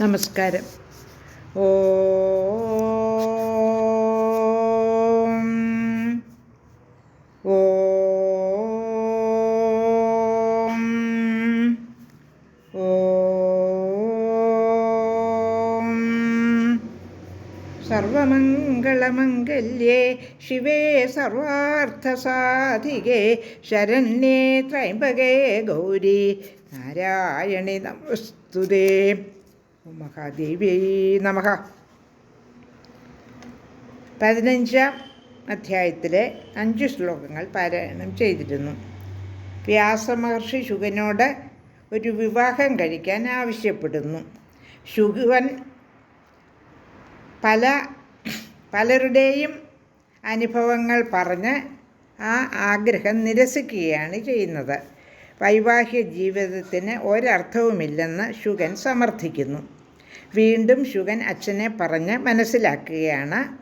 നമസ്കാരം. ഓ സർവമംഗളമംഗല്യേ ശിവേ സർവാർത്ഥസാധികേ ശരണ്യേ ത്രൈമ്പകേ ഗൗരി നാരായണി നമസ്തുതേ. മഹാദേവി നമഹ പതിനഞ്ചാം അധ്യായത്തിലെ അഞ്ച് ശ്ലോകങ്ങൾ പാരായണം ചെയ്തിരുന്നു. വ്യാസമഹർഷി ശുഗനോട് ഒരു വിവാഹം കഴിക്കാൻ ആവശ്യപ്പെടുന്നു. ശുഗുവൻ പല പലരുടെയും അനുഭവങ്ങൾ പറഞ്ഞ് ആ ആഗ്രഹം നിരസിക്കുകയാണ് ചെയ്യുന്നത്. വൈവാഹിക ജീവിതത്തിന് ഒരർത്ഥവുമില്ലെന്ന് ശുഗൻ സമർത്ഥിക്കുന്നു. വീണ്ടും ശുഗൻ അച്ഛനെ പറഞ്ഞ് മനസ്സിലാക്കുകയാണ്.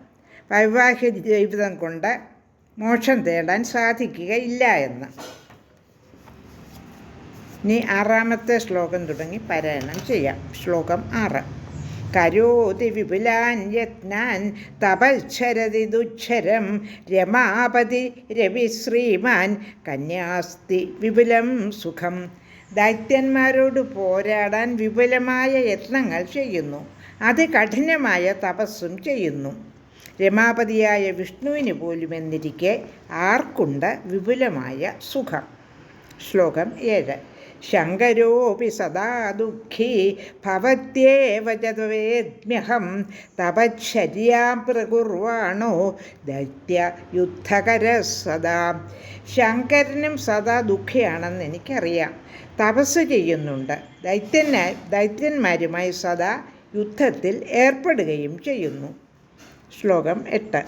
വൈവാഹിക ജീവിതം കൊണ്ട് മോക്ഷം തേടാൻ സാധിക്കുകയില്ല എന്ന്. ഇനി ആറാമത്തെ ശ്ലോകം തുടങ്ങി പാരായണം ചെയ്യാം. ശ്ലോകം ആറ്. കരോതി വിപുലാൻ യത്നാൻ തപശ്ചരതി ദുച്ഛരം രമാപതി രവി ശ്രീമാൻ കന്യാസ്തി വിപുലം സുഖം. ദൈത്യന്മാരോട് പോരാടാൻ വിപുലമായ യത്നങ്ങൾ ചെയ്യുന്നു. അത് കഠിനമായ തപസ്സും ചെയ്യുന്നു. രമാപതിയായ വിഷ്ണുവിന് പോലും എന്നിരിക്കെ ആർക്കുണ്ട് വിപുലമായ സുഖം? ശ്ലോകം ഏഴ്. ശങ്കരോപി സദാ ദുഃഖി ഭവത്യേവ ചവേദ്മ്യഹം തപശ്ചര്യാം പ്രകുർവാണോ ദൈത്യ യുദ്ധകര സദാ. ശങ്കരനും സദാ ദുഃഖിയാണെന്ന് എനിക്കറിയാം. തപസ് ചെയ്യുന്നുണ്ട്. ദൈത്യന്മാ ദൈത്യന്മാരുമായി സദാ യുദ്ധത്തിൽ ഏർപ്പെടുകയും ചെയ്യുന്നു. ശ്ലോകം എട്ട്.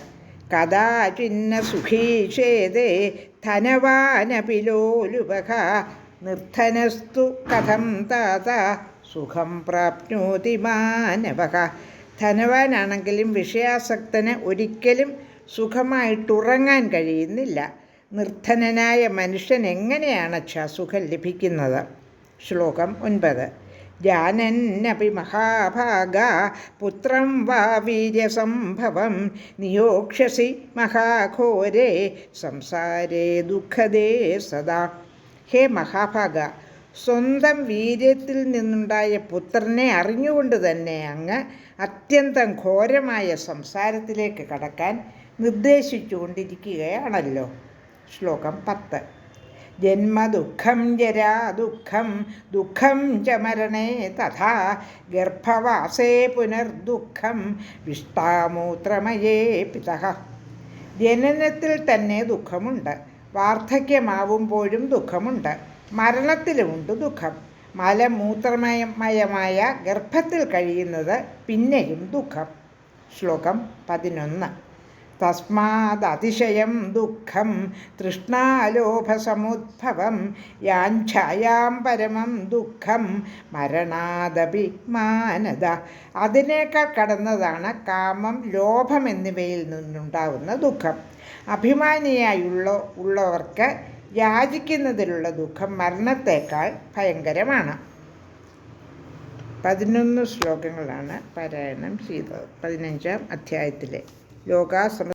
കഥാചിന്ന സുഖീഷേതേ ധനവാനപി ലോലുപക നിർധനസ്തു കഥം താത സുഖം പ്രാപ്നോതി മാനവക. ധനവാനാണെങ്കിലും വിഷയാസക്തന് ഒരിക്കലും സുഖമായിട്ടുറങ്ങാൻ കഴിയുന്നില്ല. നിർധനനായ മനുഷ്യൻ എങ്ങനെയാണ് എങ്ങനെയാണച്ഛാ സുഖം ലഭിക്കുന്നത്? ശ്ലോകം ഒൻപത്. ജാനന്നപി മഹാഭാഗ പുത്രം വാ വീര്യസംഭവം നിയോക്ഷസി മഹാഘോരേ സംസാരേ ദുഃഖദേ സദാ. ഹേ മഹാഭാഗ സ്വന്തം വീര്യത്തിൽ നിന്നുണ്ടായ പുത്രനെ അറിഞ്ഞുകൊണ്ട് തന്നെ അങ്ങ് അത്യന്തം ഘോരമായ സംസാരത്തിലേക്ക് കടക്കാൻ നിർദ്ദേശിച്ചുകൊണ്ടിരിക്കുകയാണല്ലോ. ശ്ലോകം പത്ത്. ജന്മദുഃഖം ജരാ ദുഃഖം ച മരണേ തഥാ ഗർഭവാസേ പുനർദുഃഖം വിഷ്ടാമൂത്രമയേ പിതഃ. ജനനത്തിൽ തന്നെ ദുഃഖമുണ്ട്. വാർദ്ധക്യമാവുമ്പോഴും ദുഃഖമുണ്ട്. മരണത്തിലുമുണ്ട് ദുഃഖം. മലമൂത്രമയമായ ഗർഭത്തിൽ കഴിയുന്നത് പിന്നെയും ദുഃഖം. ശ്ലോകം പതിനൊന്ന്. തസ്മാദതിശയം ദുഃഖം തൃഷ്ണാലോഭസമുദ്ഭവം യാഞ്ചായാം പരമം ദുഃഖം മരണാദപി മാനത അതിനേക്കാൾ കടന്നതാണ് കാമം ലോഭം എന്നിവയിൽ നിന്നുണ്ടാകുന്ന ദുഃഖം. അഭിമാനിയായുള്ള ഉള്ളവർക്ക് യാചിക്കുന്നതിലുള്ള ദുഃഖം മരണത്തേക്കാൾ ഭയങ്കരമാണ്. പതിനൊന്ന് ശ്ലോകങ്ങളാണ് പാരായണം ചെയ്തത്. പതിനഞ്ചാം അധ്യായത്തിലെ ലോകാസമ